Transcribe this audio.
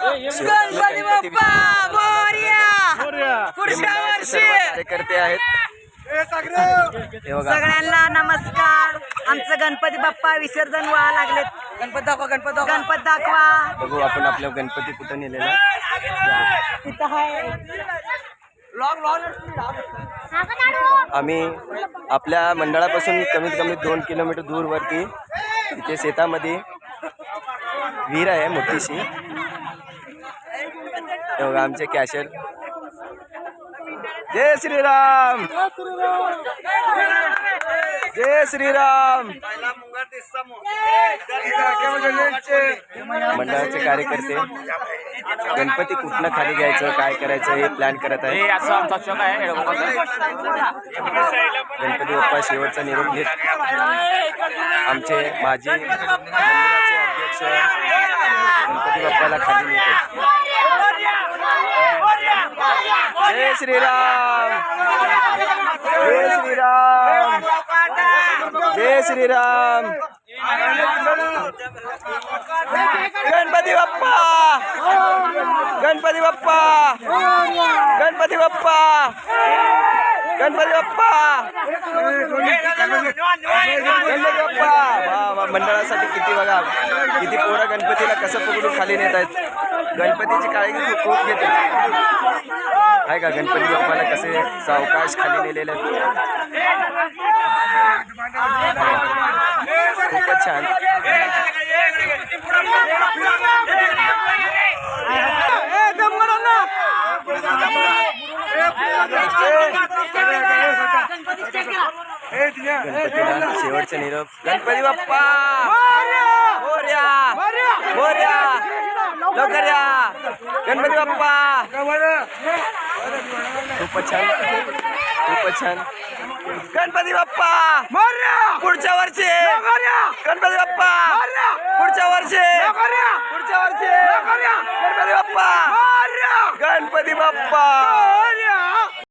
गणपती बाप्पा मोरया. पुढच्या वर्षी. कार्यकर्ते आहेत. सगळ्यांना नमस्कार. आमचं गणपती बाप्पा विसर्जन व्हायला लागलेत. गणपत दाखवा गणपत दाखवा. गणपत दाखवा. बघू आपण आपल्या गणपती कुठं नेलेला तिथं आहे आम्ही आपल्या मंडळापासून कमीत कमी दोन किलोमीटर दूरवरती तिथे शेतामध्ये विहीर आहे मोठीशी. हे बघा आमचे कॅशर जय श्रीराम. जय श्रीराम. मंडळाचे कार्यकर्ते गणपती कुठनं खाली घ्यायचं काय करायचं हे प्लॅन करत आहे गणपती बाप्पा शेवटचा निरोप घेत. आमचे माजी अध्यक्ष गणपती बाप्पाला खाली नेतात जय श्रीराम जय श्रीराम जय श्रीराम गणपती बाप्पा गणपती बाप्पा गणपती बाप्पा गणपती बाप्पा गणपती बाप्पा वा वा मंडळासाठी किती बघा किती पोरं गणपतीला कसं पकडून खाली नेत आहेत. गणपतीची काळजी खूप खूप घेते. आहे का गणपती बाप्पाला कसे सावकाश खाली नेलेले आहेत. खूपच छान. गणपतीला शेवटचा निरोप. गणपती बाप्पा! मोरया! मोरया! लवकर या! गणपती बाप्पा! खूपच छान. खूपच छान. गणपती बाप्पा! पुढच्या वर्षी! गणपती बाप्पा! पुढच्या वर्षी! पुढच्या वर्षी! गणपती बाप्पा! गणपती बाप्पा!